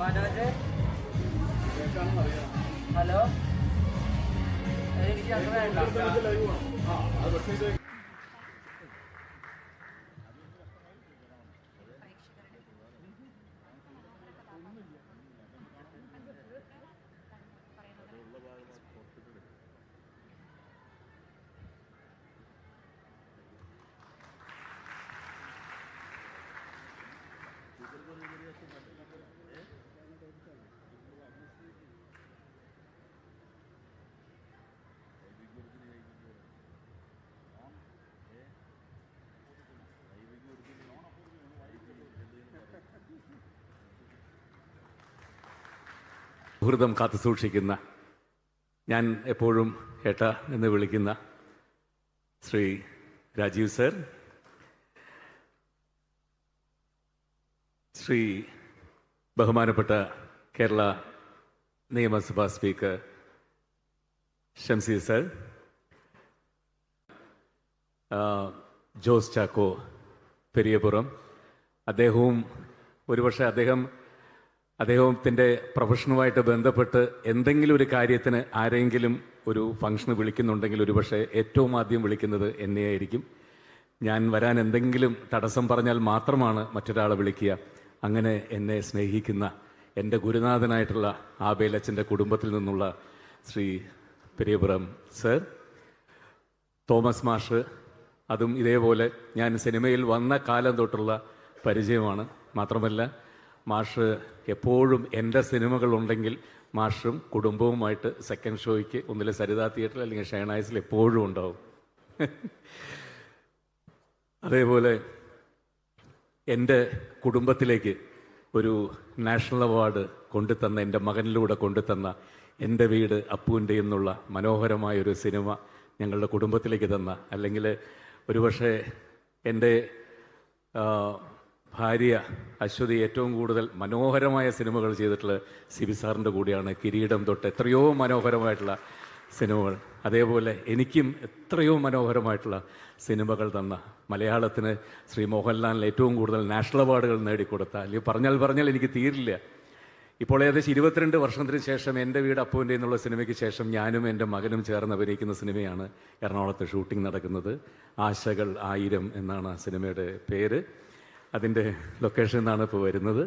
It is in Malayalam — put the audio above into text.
മനോജ്? ഹലോ? എനിക്ക് അത് വേണ്ട. സുഹൃതം കാത്തു സൂക്ഷിക്കുന്ന ഞാൻ എപ്പോഴും ഏട്ട എന്ന് വിളിക്കുന്ന ശ്രീ രാജീവ് സർ ശ്രീ ബഹുമാനപ്പെട്ട കേരള നിയമസഭാ സ്പീക്കർ ഷംസീർ സർ ജോസ് ചാക്കോ പെരിയപുറം. അദ്ദേഹവും ഒരുപക്ഷെ അദ്ദേഹം അദ്ദേഹത്തിന്റെ പ്രൊഫഷനുമായിട്ട് ബന്ധപ്പെട്ട് എന്തെങ്കിലും ഒരു കാര്യത്തിന് ആരെങ്കിലും ഒരു ഫംഗ്ഷന് വിളിക്കുന്നുണ്ടെങ്കിൽ ഒരുപക്ഷെ ഏറ്റവും ആദ്യം വിളിക്കുന്നത് എന്നെയായിരിക്കും. ഞാൻ വരാൻ എന്തെങ്കിലും തടസ്സം പറഞ്ഞാൽ മാത്രമാണ് മറ്റൊരാളെ വിളിക്കുക. അങ്ങനെ എന്നെ സ്നേഹിക്കുന്ന എന്റെ ഗുരുനാഥനായിട്ടുള്ള ആബേലച്ചന്റെ കുടുംബത്തിൽ നിന്നുള്ള ശ്രീ പെരിയപുറം സർ തോമസ് മാഷ് അതും ഇതേപോലെ ഞാൻ സിനിമയിൽ വന്ന കാലം തൊട്ടുള്ള പരിചയമാണ്. മാത്രമല്ല മാഷ് എപ്പോഴും എന്റെ സിനിമകളുണ്ടെങ്കിൽ മാഷും കുടുംബവുമായിട്ട് സെക്കൻഡ് ഷോയ്ക്ക് ഒന്നിലെ സരിത തിയേറ്ററിൽ അല്ലെങ്കിൽ ഷേണായ്സിൽ എപ്പോഴും ഉണ്ടാവും. അതേപോലെ എന്റെ കുടുംബത്തിലേക്ക് ഒരു നാഷണൽ അവാർഡ് കൊണ്ടുതന്ന എന്റെ മകനിലൂടെ കൊണ്ടുതന്ന എന്റെ വീട് അപ്പുവിന്റെ എന്നുള്ള മനോഹരമായൊരു സിനിമ ഞങ്ങളുടെ കുടുംബത്തിലേക്ക് തന്ന അല്ലെങ്കിൽ ഒരുപക്ഷെ എന്റെ ഭാര്യ അശ്വതി ഏറ്റവും കൂടുതൽ മനോഹരമായ സിനിമകൾ ചെയ്തിട്ടുള്ള സിബി സാറിന്റെ കൂടെയാണ് കിരീടം തൊട്ട് എത്രയോ മനോഹരമായിട്ടുള്ള സിനിമകൾ. അതേപോലെ എനിക്കും എത്രയോ മനോഹരമായിട്ടുള്ള സിനിമകൾ തന്ന മലയാളത്തിന് ശ്രീ മോഹൻലാലിന് ഏറ്റവും കൂടുതൽ നാഷണൽ അവാർഡുകൾ നേടിക്കൊടുത്ത അല്ലെങ്കിൽ പറഞ്ഞാൽ പറഞ്ഞാൽ എനിക്ക് തീരില്ല. ഇപ്പോൾ ഏകദേശം ഇരുപത്തിരണ്ട് വർഷത്തിന് ശേഷം എന്റെ വീട് അപ്പുവിന്റെ എന്നുള്ള സിനിമയ്ക്ക് ശേഷം ഞാനും എന്റെ മകനും ചേർന്ന് അഭിനയിക്കുന്ന സിനിമയാണ് എറണാകുളത്ത് ഷൂട്ടിംഗ് നടക്കുന്നത്. ആശകൾ ആയിരം എന്നാണ് ആ സിനിമയുടെ പേര്. അതിന്റെ ലൊക്കേഷൻ നിന്നാണ് ഇപ്പോൾ വരുന്നത്.